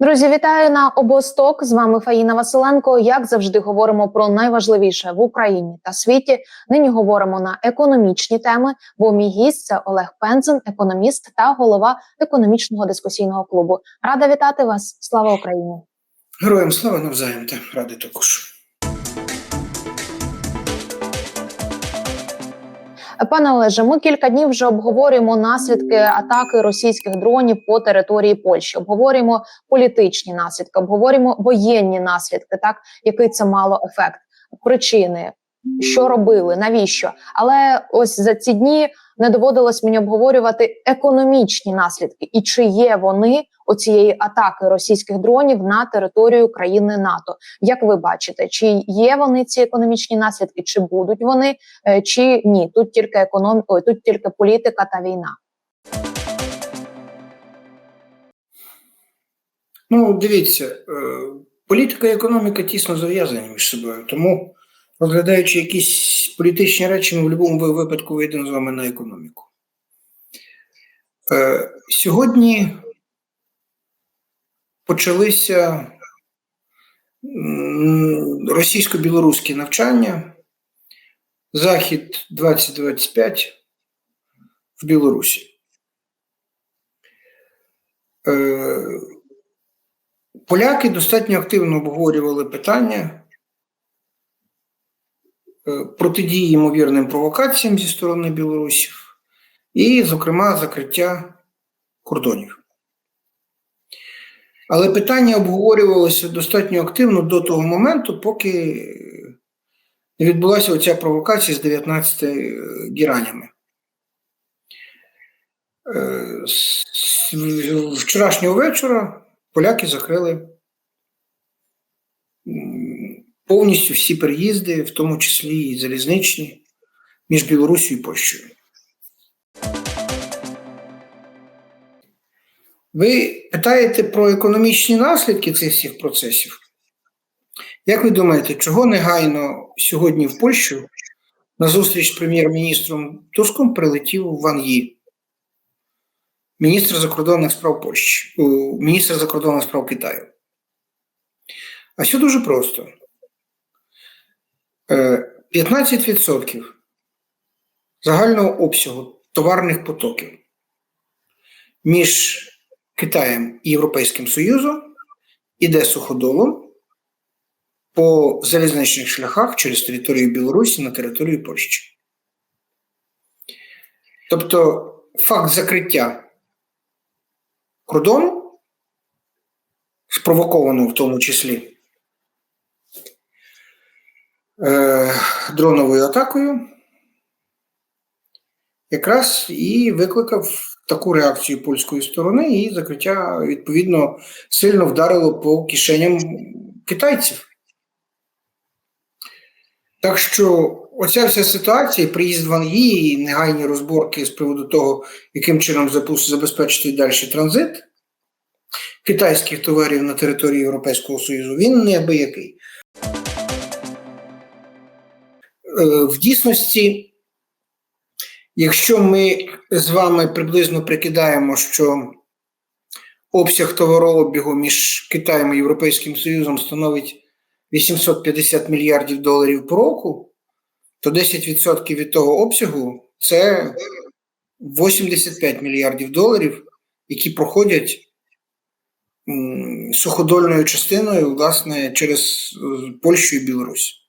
Друзі, вітаю на обосток. З вами Фаїна Василенко. Як завжди, говоримо про найважливіше в Україні та світі. Нині говоримо на економічні теми. Бо мій гість це Олег Пензен, економіст та голова економічного дискусійного клубу. Рада вітати вас. Слава Україні! Героям слава навзаєм та ради також. Пане Олеже, ми кілька днів вже обговорюємо наслідки атаки російських дронів по території Польщі. Обговорюємо політичні наслідки, обговорюємо воєнні наслідки, так який це мало ефект, причини, що робили, навіщо. Але ось за ці дні не доводилось мені обговорювати економічні наслідки і чи є вони оцієї атаки російських дронів на територію країни НАТО. Як ви бачите, чи є вони ці економічні наслідки, чи будуть вони, е, чи ні? Тут тільки економ... Ой, тут тільки політика та війна. Ну, дивіться, е, політика і економіка тісно зав'язані між собою. Тому, розглядаючи якісь політичні речі, ми в будь-якому випадку вийдемо з вами на економіку. Е, Сьогодні почалися російсько-білоруські навчання, Захід 2025 в Білорусі. Е, Поляки достатньо активно обговорювали питання протидії ймовірним провокаціям зі сторони білорусів, і, зокрема, закриття кордонів. Але питання обговорювалося достатньо активно до того моменту, поки не відбулася оця провокація з 19 гіранями. Е, з- з вчорашнього вечора поляки закрили повністю всі переїзди, в тому числі і залізничні, між Білорусію і Польщею. Ви питаєте про економічні наслідки цих всіх процесів? Як ви думаєте, чого негайно сьогодні в Польщу на зустріч з прем'єр-міністром Туском прилетів Ван Ї, міністр закордонних справ Польщі, міністр закордонних справ Китаю? А все дуже просто. Е, 15% загального обсягу товарних потоків між Китаєм і Європейським Союзом іде суходолом по залізничних шляхах через територію Білорусі на територію Польщі. Тобто факт закриття кордону, спровокованого в тому числі е, дроновою атакою, якраз і викликав таку реакцію польської сторони, і закриття відповідно сильно вдарило по кишеням китайців. Так що оця вся ситуація, приїзд Ван Ї і негайні розборки з приводу того, яким чином забезпечити далі транзит китайських товарів на території Європейського Союзу, він неабиякий. Е, В дійсності, якщо ми з вами приблизно прикидаємо, що обсяг товарообігу між Китаєм і Європейським Союзом становить 850 мільярдів доларів по року, то 10% від того обсягу це 85 мільярдів доларів, які проходять суходольною частиною, власне, через е, Польщу і Білорусь.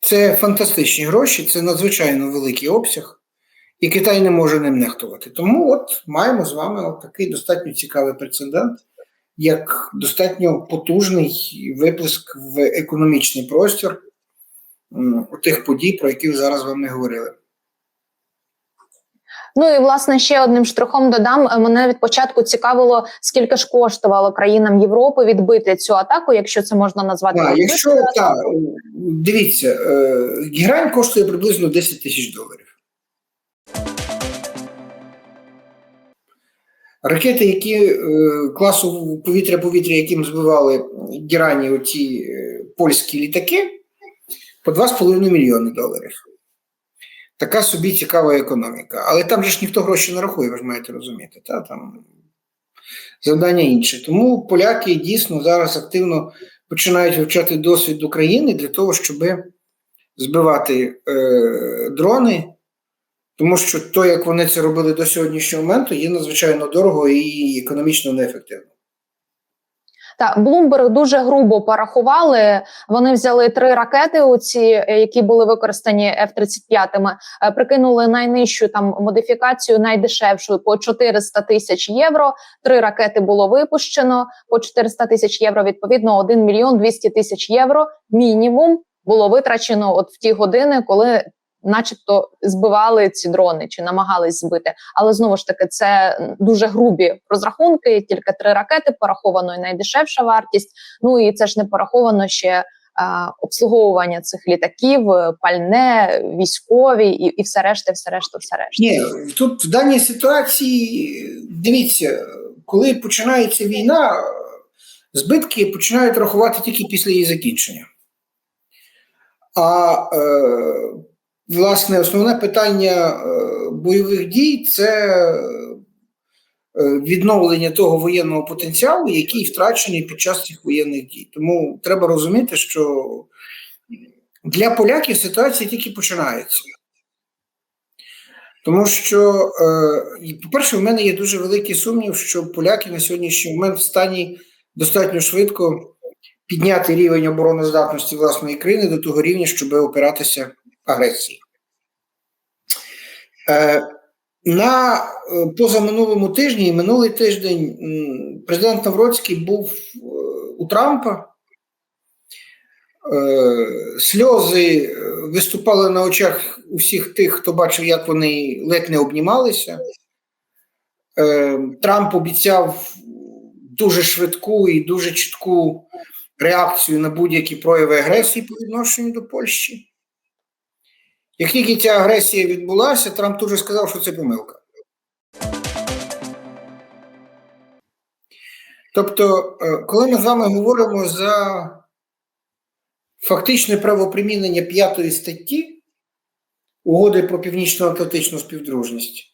Це фантастичні гроші, це надзвичайно великий обсяг, і Китай не може ним нехтувати. Тому от маємо з вами такий достатньо цікавий прецедент, як достатньо потужний виплеск в економічний простір тих подій, про які зараз вам не говорили. Ну і власне ще одним штрихом додам. е, Мене від початку цікавило, скільки ж коштувало країнам Європи відбити цю атаку, якщо це можна назвати. Відбити. якщо так, дивіться, е, гігрань коштує приблизно 10 тисяч доларів. Ракети, які е, класу повітря-повітря, яким збивали гірані оці е, польські літаки, по 2,5 мільйони доларів. Така собі цікава економіка. Але там же ж ніхто гроші не рахує, ви ж маєте розуміти. Та? Там завдання інше. Тому поляки дійсно зараз активно починають вивчати досвід України для того, щоб збивати е, дрони, тому що то, як вони це робили до сьогоднішнього моменту, є надзвичайно дорого і економічно неефективно. Та Bloomberg дуже грубо порахували. Вони взяли три ракети, оці, е, які були використані F-35, е, прикинули найнижчу там модифікацію, найдешевшу по 400 тисяч євро. Три ракети було випущено по 400 тисяч євро. Відповідно, 1 мільйон 200 тисяч євро мінімум було витрачено от в ті години, коли. Начебто збивали ці дрони чи намагались збити, але знову ж таки це дуже грубі розрахунки. Тільки три ракети пораховано і найдешевша вартість. Ну і це ж не пораховано ще обслуговування цих літаків, пальне, військові і, і все решта, все решта, все решта. Ні, тут в даній ситуації дивіться, коли починається війна, збитки починають рахувати тільки після її закінчення. А е, власне основне питання е, бойових дій це е, відновлення того воєнного потенціалу, який втрачений під час цих воєнних дій. Тому треба розуміти, що для поляків ситуація тільки починається. Тому що, е, по-перше, в мене є дуже великий сумнів, що поляки на сьогоднішній момент в стані достатньо швидко підняти рівень обороноздатності власної країни до того рівня, щоб опиратися агресії. Е, на е, позаминулому тижні і минулий тиждень президент Навроцький був е, у Трампа. Сльози виступали на очах усіх тих, хто бачив, як вони ледь не обнімалися. Трамп обіцяв дуже швидку і дуже чітку реакцію на будь-які прояви агресії по відношенню до Польщі. Як тільки ця агресія відбулася, Трамп тут же сказав, що це помилка. Тобто, е, коли ми з вами говоримо за фактичне правопримінення п'ятої статті угоди про північно-атлантичну співдружність,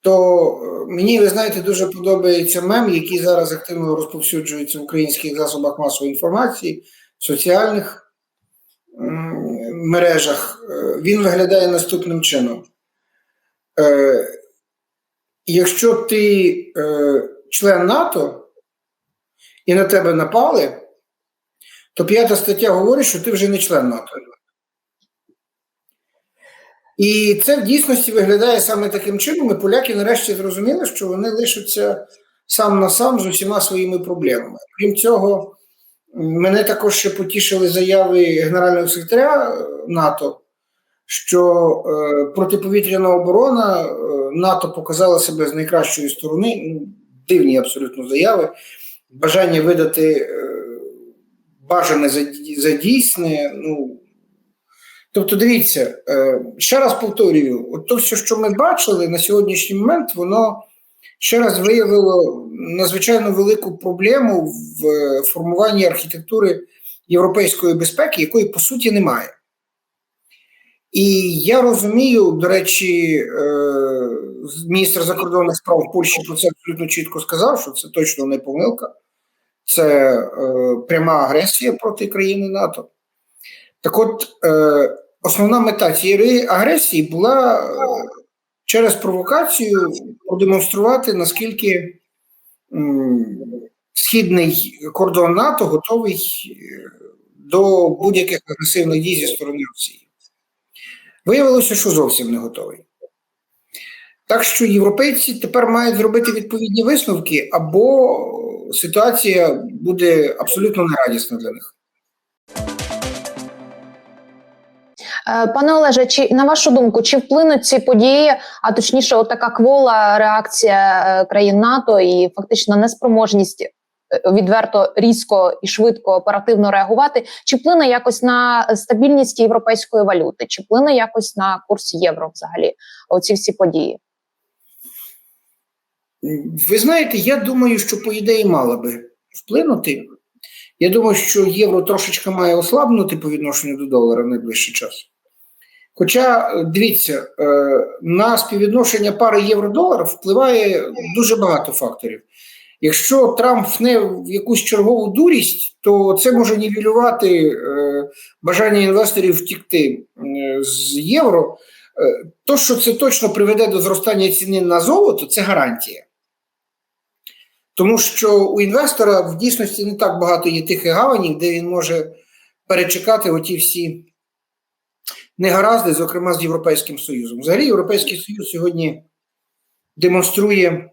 то е, мені, ви знаєте, дуже подобається мем, який зараз активно розповсюджується в українських засобах масової інформації, соціальних мережах. Е, Він виглядає наступним чином. Е, Якщо ти е, член НАТО і на тебе напали, то п'ята стаття говорить, що ти вже не член НАТО. І це в дійсності виглядає саме таким чином. І поляки нарешті зрозуміли, що вони лишаться сам на сам з усіма своїми проблемами. Крім цього, мене також ще потішили заяви генерального секретаря НАТО, що е, протиповітряна оборона е, НАТО показала себе з найкращої сторони. Ну, дивні абсолютно заяви, бажання видати е, бажане за, за дійсне. Ну, Тобто, дивіться, е, ще раз повторюю: от то все, що ми бачили на сьогоднішній момент, воно ще раз виявило надзвичайно велику проблему в е, формуванні архітектури європейської безпеки, якої по суті немає. І я розумію, до речі, е, міністр закордонних справ Польщі про це абсолютно чітко сказав, що це точно не помилка, це е, пряма агресія проти країни НАТО. Так от, основна мета цієї агресії була через провокацію продемонструвати, наскільки східний кордон НАТО готовий е, до будь-яких агресивних дій зі сторони Росії. Виявилося, що зовсім не готовий. Так що європейці тепер мають зробити відповідні висновки, або ситуація буде абсолютно нерадісна для них. Пане Олеже, чи на вашу думку, чи вплинуть ці події, а точніше, от така квола реакція е, країн НАТО і фактично неспроможність е, відверто різко і швидко оперативно реагувати, чи вплине якось на стабільність європейської валюти, чи вплине якось на курс євро взагалі оці всі події? Ви знаєте, я думаю, що по ідеї мала би вплинути. Я думаю, що євро трошечки має ослабнути по відношенню до долара в найближчий час. Хоча, дивіться, на співвідношення пари євро-долар впливає дуже багато факторів. Якщо Трамп вне в якусь чергову дурість, то це може нівелювати е, бажання інвесторів втікти е, з євро. Е, то, що це точно приведе до зростання ціни на золото, це гарантія. Тому що у інвестора в дійсності не так багато є тих гаванів, де він може перечекати оті всі негаразди, зокрема з Європейським Союзом. Взагалі, Європейський Союз сьогодні демонструє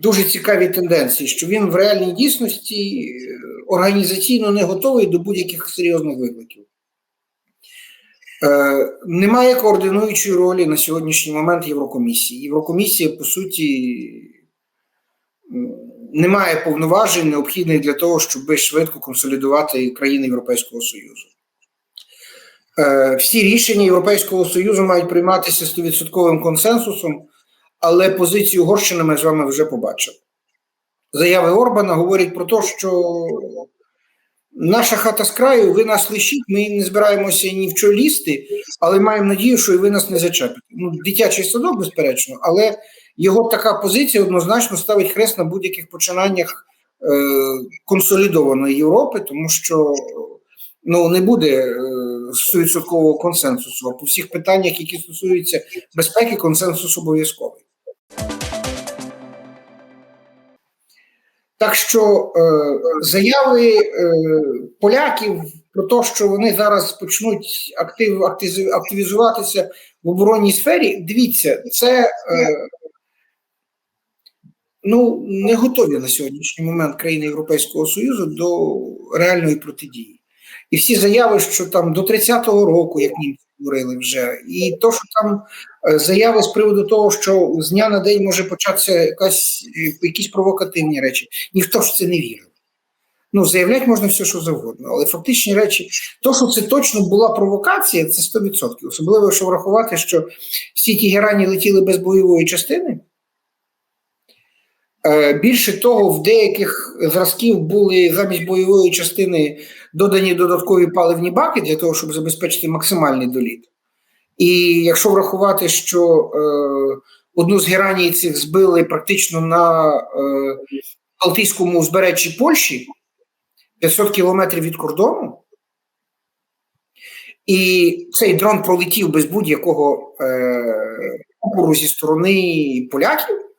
дуже цікаві тенденції, що він в реальній дійсності е, організаційно не готовий до будь-яких серйозних викликів. Е, немає координуючої ролі на сьогоднішній момент Єврокомісії. Єврокомісія, по суті, не має повноважень, необхідних для того, щоб швидко консолідувати країни Європейського Союзу. Е, Всі рішення Європейського Союзу мають прийматися 100% консенсусом, але позицію Угорщини ми з вами вже побачили. Заяви Орбана говорять про те, що наша хата з краю, ви нас лишіть, ми не збираємося ні в що лізти, але маємо надію, що і ви нас не зачепите. Ну, дитячий садок, безперечно, але його така позиція однозначно ставить хрест на будь-яких починаннях е, консолідованої Європи, тому що ну, не буде е, 100% консенсусу. А по всіх питаннях, які стосуються безпеки, консенсус обов'язковий. Так що е, заяви е, поляків про те, що вони зараз почнуть актив, актиз- активізуватися в оборонній сфері, дивіться, це е, ну, не готові на сьогоднішній момент країни Європейського Союзу до реальної протидії. І всі заяви, що там до 30-го року, як німці говорили вже, і то, що там е, заяви з приводу того, що з дня на день може початися якась, е, якісь провокативні речі, ніхто ж це не вірив. Ну, заявляти можна все, що завгодно, але фактичні речі, то, що це точно була провокація, це 100%. Особливо, якщо врахувати, що всі ті герані летіли без бойової частини. Е, Більше того, в деяких зразків були замість бойової частини додані додаткові паливні баки для того, щоб забезпечити максимальний доліт. І якщо врахувати, що е, одну з гераній цих збили практично на е, Балтійському узбережжі Польщі 500 кілометрів від кордону, і цей дрон пролетів без будь-якого е, опору зі сторони поляків.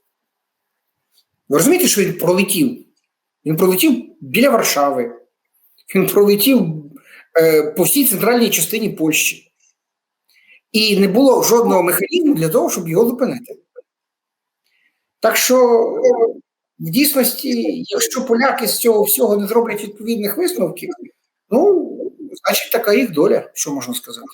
Ви розумієте, що він пролетів? Він пролетів біля Варшави, він пролетів е, по всій центральній частині Польщі. І не було жодного механізму для того, щоб його зупинити. Так що, в дійсності, якщо поляки з цього всього не зроблять відповідних висновків, ну, значить, така їх доля, що можна сказати.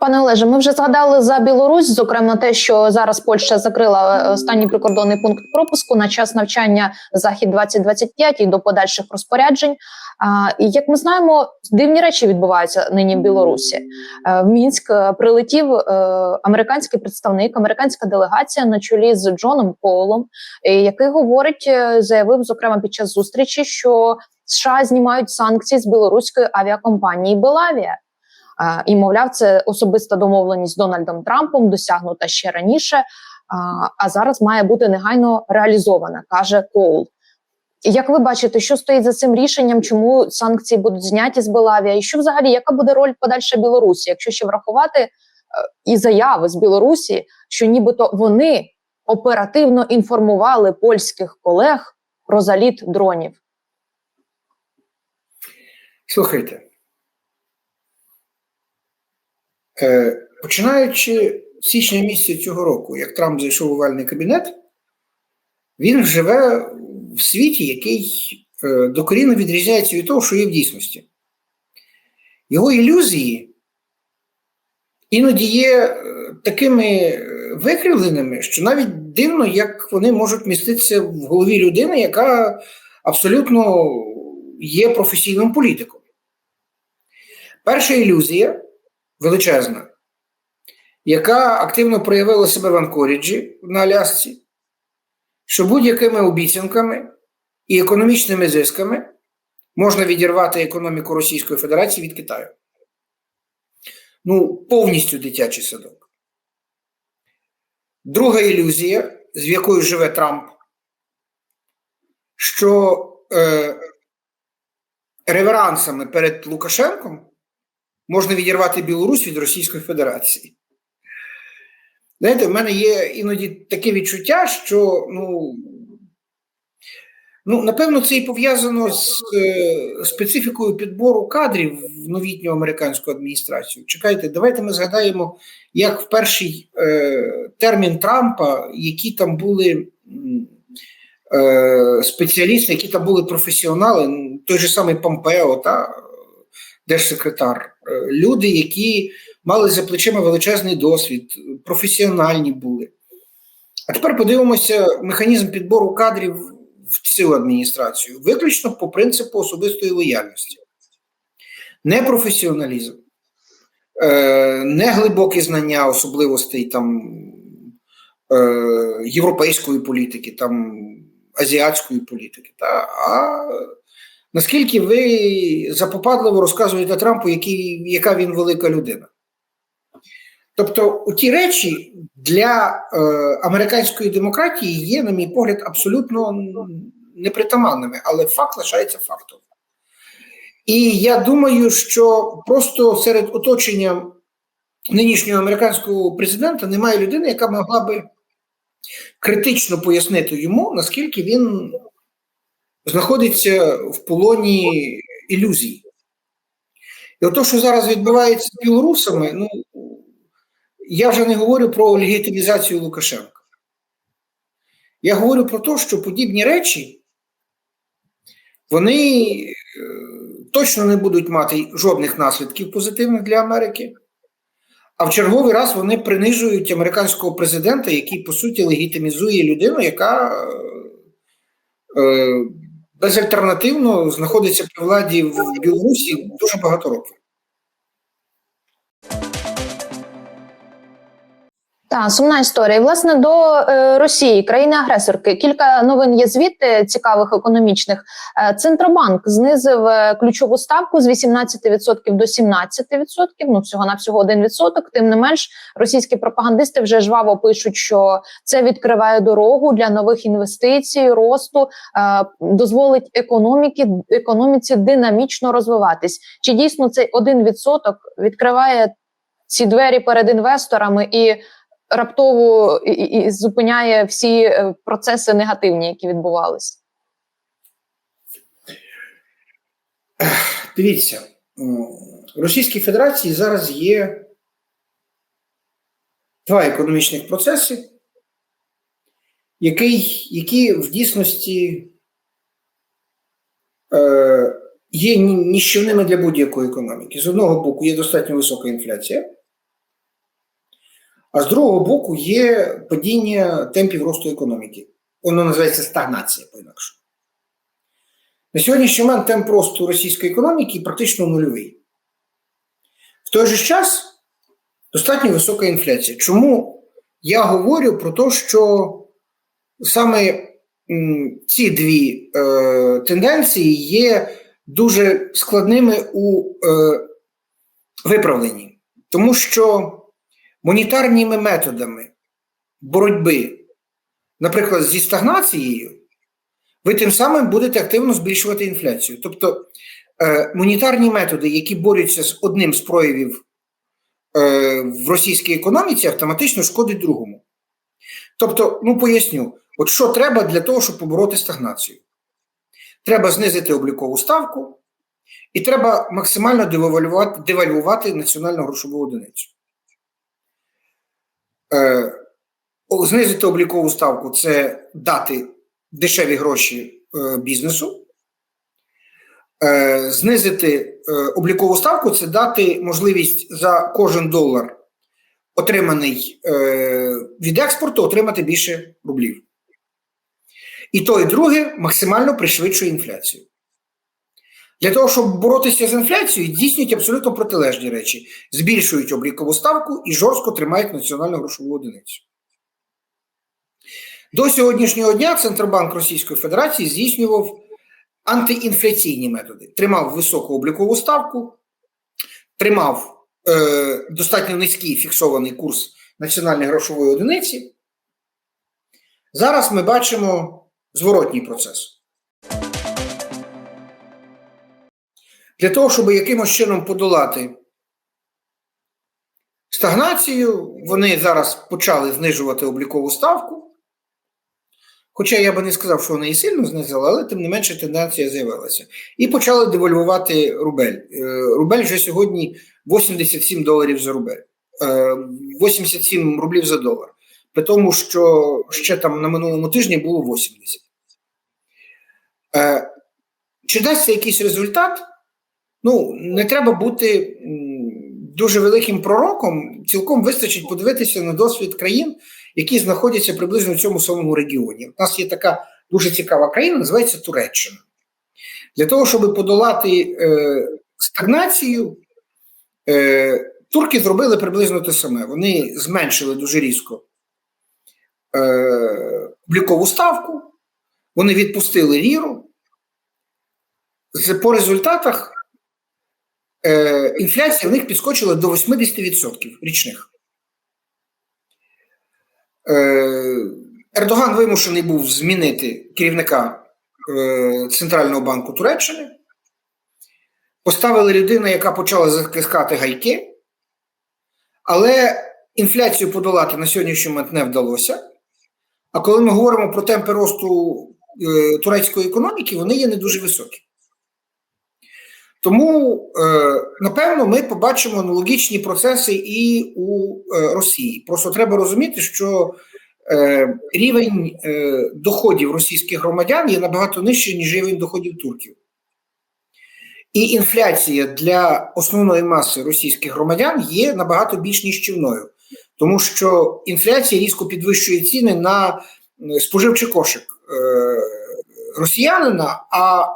Пане Олеже, ми вже згадали за Білорусь, зокрема те, що зараз Польща закрила е, останній прикордонний пункт пропуску на час навчання захід 2025 і до подальших розпоряджень. І як ми знаємо, дивні речі відбуваються нині в Білорусі. Е, В Мінськ е, прилетів американський представник, американська делегація на чолі з Джоном Коулом, е, який говорить, заявив зокрема під час зустрічі, що США знімають санкції з білоруської авіакомпанії Белавія. І мовляв, це особиста домовленість з Дональдом Трампом, досягнута ще раніше, а, а зараз має бути негайно реалізована, каже Коул. Як ви бачите, що стоїть за цим рішенням, чому санкції будуть зняті з Белавія, і що взагалі яка буде роль подальша Білорусі, якщо ще врахувати е, і заяви з Білорусі, що нібито вони оперативно інформували польських колег про заліт дронів? Слухайте. Е, Починаючи з січня місяця цього року, як Трамп зайшов у овальний кабінет, він живе в світі, який е, докорінно відрізняється від того, що є в дійсності. Його ілюзії іноді є е, такими викривленими, що навіть дивно, як вони можуть міститися в голові людини, яка абсолютно є професійним політиком. Перша ілюзія величезна, яка активно проявила себе в Анкоріджі на Алясці, що будь-якими обіцянками і економічними зисками можна відірвати економіку Російської Федерації від Китаю. Ну, повністю дитячий садок. Друга ілюзія, з якою живе Трамп, що е, реверансами перед Лукашенком можна відірвати Білорусь від Російської Федерації. Знаєте, в мене є іноді таке відчуття, що ну, ну напевно, це і пов'язано з е, специфікою підбору кадрів в новітню американську адміністрацію. Чекайте, давайте ми згадаємо, як в перший е, термін Трампа, які там були е, спеціалісти, які там були професіонали, той же самий Помпео, та, держсекретар, е, люди, які мали за плечима величезний досвід, професіональні були. А тепер подивимося механізм підбору кадрів в цю адміністрацію, виключно по принципу особистої лояльності. Не професіоналізм, е, не глибокі знання особливостей там, е, європейської політики, там, азіатської політики, та, а наскільки ви запопадливо розказуєте Трампу, який, яка він велика людина. Тобто, ті речі для е, американської демократії є, на мій погляд, абсолютно непритаманними, але факт лишається фактом. І я думаю, що просто серед оточення нинішнього американського президента немає людини, яка могла би критично пояснити йому, наскільки він знаходиться в полоні ілюзій. І ото, що зараз відбувається з білорусами, ну я вже не говорю про легітимізацію Лукашенка. Я говорю про те, що подібні речі вони е, точно не будуть мати жодних наслідків позитивних для Америки. А в черговий раз вони принижують американського президента, який, по суті, легітимізує людину, яка е, безальтернативно знаходиться при владі в Білорусі дуже багато років. Так, сумна історія. І, Власне, до е, Росії, країни-агресорки, кілька новин є звідти цікавих економічних. Е, Центробанк знизив е, ключову ставку з 18% до 17%, ну всього на всього 1%. Тим не менш, російські пропагандисти вже жваво пишуть, що це відкриває дорогу для нових інвестицій, росту, е, дозволить економіки економіці динамічно розвиватись. Чи дійсно цей 1% відкриває ці двері перед інвесторами і раптово і, і, зупиняє всі е, процеси негативні, які відбувалися. Дивіться, в Російській Федерації зараз є два економічних процеси, які, які в дійсності е, є ніщівними для будь-якої економіки. З одного боку, є достатньо висока інфляція. А з другого боку, є падіння темпів росту економіки. Воно називається стагнація по-інакше. На сьогоднішній момент темп росту російської економіки практично нульовий. В той же час достатньо висока інфляція. Чому я говорю про те, що саме ці дві е, тенденції є дуже складними у е, виправленні? Тому що монетарними методами боротьби, наприклад, зі стагнацією, ви тим самим будете активно збільшувати інфляцію. Тобто е, монетарні методи, які борються з одним з проявів е, в російській економіці, автоматично шкодять другому. Тобто, ну поясню, от що треба для того, щоб побороти стагнацію? Треба знизити облікову ставку, і треба максимально девальвувати, девальвувати національну грошову одиницю. Е, знизити облікову ставку це дати дешеві гроші е, бізнесу. Е, знизити облікову ставку це дати можливість за кожен долар, отриманий від експорту, отримати більше рублів. І то, і друге максимально пришвидшує інфляцію. Для того, щоб боротися з інфляцією, здійснюють абсолютно протилежні речі: збільшують облікову ставку і жорстко тримають національну грошову одиницю. До сьогоднішнього дня Центробанк Російської Федерації здійснював антиінфляційні методи. Тримав високу облікову ставку, тримав е, достатньо низький фіксований курс національної грошової одиниці, Зараз ми бачимо зворотній процес. Для того, щоб якимось чином подолати стагнацію, вони зараз почали знижувати облікову ставку. Хоча я би не сказав, що вони і сильно знизили, але тим не менше тенденція з'явилася. І почали девальвувати рубель. Е, Рубель вже сьогодні 87 доларів за рубель, Е, 87 рублів за долар. При тому, що ще там на минулому тижні було 80. Е, Чи дасть це якийсь результат? Ну, не треба бути дуже великим пророком. Цілком вистачить подивитися на досвід країн, які знаходяться приблизно в цьому самому регіоні. У нас є така дуже цікава країна, називається Туреччина. Для того, щоб подолати е, стагнацію, е, турки зробили приблизно те саме. Вони зменшили дуже різко е, облікову ставку, вони відпустили ріру. З- По результатах е, інфляція в них підскочила до 80% річних. Е, Ердоган вимушений був змінити керівника е, Центрального банку Туреччини. Поставили людину, яка почала затискати гайки, але інфляцію подолати на сьогоднішній момент не вдалося. А коли ми говоримо про темпи росту е, турецької економіки, вони є не дуже високі. Тому, е, напевно, ми побачимо аналогічні процеси і у е, Росії. Просто треба розуміти, що е, рівень доходів російських громадян є набагато нижчий, ніж рівень доходів турків. І інфляція для основної маси російських громадян є набагато більш ніщівною, тому що інфляція різко підвищує ціни на споживчий кошик росіянина, а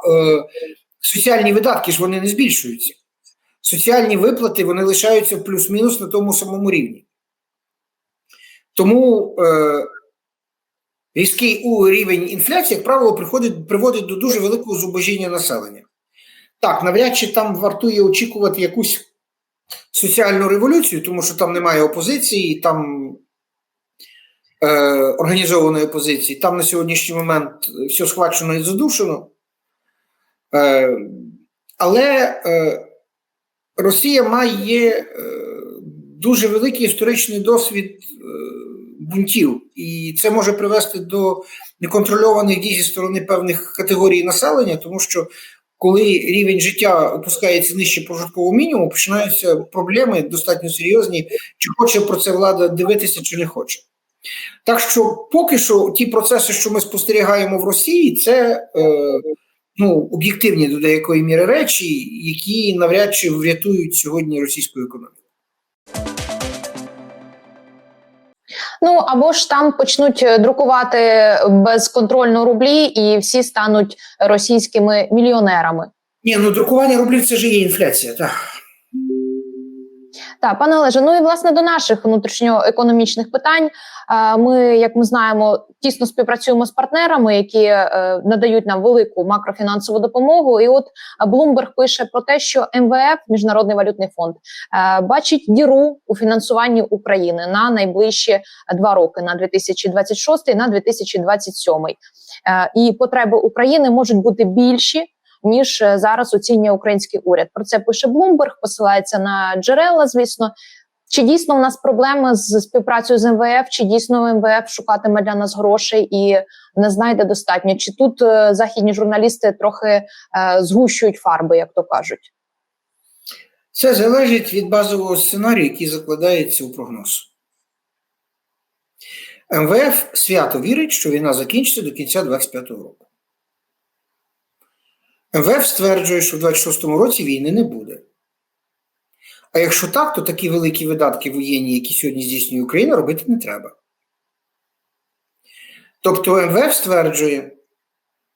соціальні видатки ж вони не збільшуються. Соціальні виплати вони лишаються плюс-мінус на тому самому рівні. Тому е, різкий у рівень інфляції, як правило, приходить, приводить до дуже великого зубожіння населення. Так, навряд чи там вартує очікувати якусь соціальну революцію, тому що там немає опозиції, там е, організованої опозиції, там на сьогоднішній момент все схвачено і задушено. Е, але е, Росія має е, дуже великий історичний досвід бунтів, і це може привести до неконтрольованих дій зі сторони певних категорій населення, тому що коли рівень життя опускається нижче прожиткового мінімуму, починаються проблеми достатньо серйозні, чи хоче про це влада дивитися, чи не хоче. Так що поки що ті процеси, що ми спостерігаємо в Росії, це е, ну, об'єктивні до деякої міри речі, які навряд чи врятують сьогодні російську економіку. Ну або ж там почнуть е, друкувати безконтрольно рублі, і всі стануть російськими мільйонерами. Ні, ну друкування рублів це ж є інфляція. Так. Так, пане Олеже, ну і власне до наших внутрішньоекономічних питань. Е, Ми, як ми знаємо, тісно співпрацюємо з партнерами, які е, надають нам велику макрофінансову допомогу. І от Bloomberg пише про те, що МВФ, Міжнародний валютний фонд, е, бачить діру у фінансуванні України на найближчі два роки на 2026 і на 2027. Е, І потреби України можуть бути більші ніж е, зараз оцінює український уряд. Про це пише Bloomberg, посилається на джерела. Звісно, чи дійсно в нас проблеми з співпрацею з МВФ? Чи дійсно МВФ шукатиме для нас грошей і не знайде достатньо? Чи тут е, західні журналісти трохи е, згущують фарби, як то кажуть? Це залежить від базового сценарію, який закладається у прогноз. МВФ свято вірить, що війна закінчиться до кінця 2025 року. МВФ стверджує, що в 2026 році війни не буде. А якщо так, то такі великі видатки воєнні, які сьогодні здійснює Україна, робити не треба. Тобто МВФ стверджує,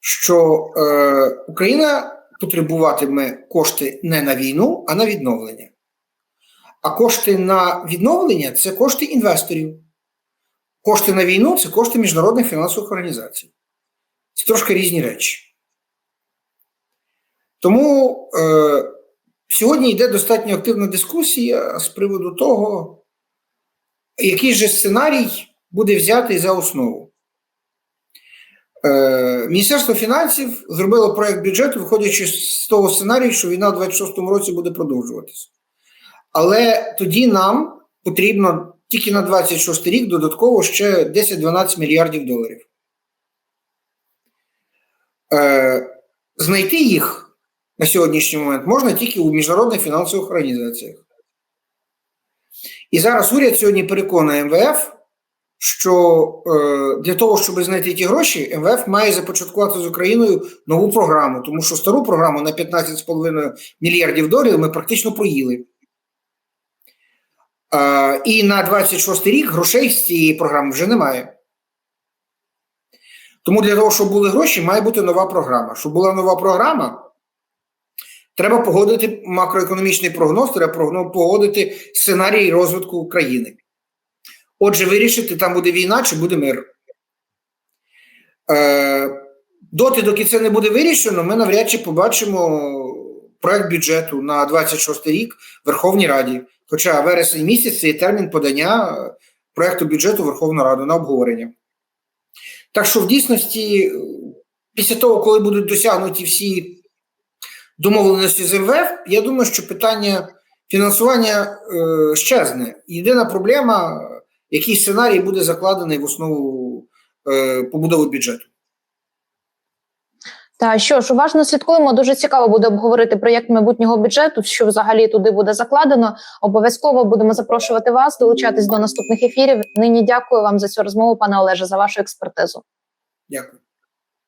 що е, Україна потребуватиме кошти не на війну, а на відновлення. А кошти на відновлення це кошти інвесторів. Кошти на війну це кошти міжнародних фінансових організацій. Це трошки різні речі. Тому е, сьогодні йде достатньо активна дискусія з приводу того, який же сценарій буде взятий за основу. Е, Міністерство фінансів зробило проект бюджету, виходячи з того сценарію, що війна в 26-му році буде продовжуватися. Але тоді нам потрібно тільки на 26 рік додатково ще 10-12 мільярдів доларів. Е, Знайти їх на сьогоднішній момент можна тільки у міжнародних фінансових організаціях. І зараз уряд сьогодні переконує МВФ, що е, для того, щоб знайти ті гроші, МВФ має започаткувати з Україною нову програму, тому що стару програму на 15,5 мільярдів доларів ми практично проїли. Е, і на 26 рік грошей з цієї програми вже немає. Тому для того, щоб були гроші, має бути нова програма. Щоб була нова програма, треба погодити макроекономічний прогноз, треба погодити сценарій розвитку України. Отже, вирішити, там буде війна чи буде мир. Е, доти, доки це не буде вирішено, ми навряд чи побачимо проект бюджету на 26 рік в Верховній Раді. Хоча вересень місяць це є термін подання е, проекту бюджету Верховну Раду на обговорення. Так що, в дійсності, після того, коли будуть досягнуті всі домовленості з МВФ, я думаю, що питання фінансування е, щезне. Єдина проблема, який сценарій буде закладений в основу е, побудови бюджету. Та що ж, уважно слідкуємо. Дуже цікаво буде обговорити проєкт майбутнього бюджету, що взагалі туди буде закладено. Обов'язково будемо запрошувати вас долучатись до наступних ефірів. Нині дякую вам за цю розмову, пане Олеже, за вашу експертизу. Дякую.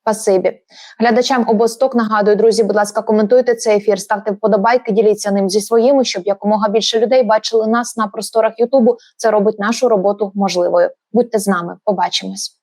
Спасибі. Глядачам обосток нагадую, друзі, будь ласка, коментуйте цей ефір, ставте вподобайки, діліться ним зі своїми, щоб якомога більше людей бачили нас на просторах Ютубу. Це робить нашу роботу можливою. Будьте з нами, побачимось.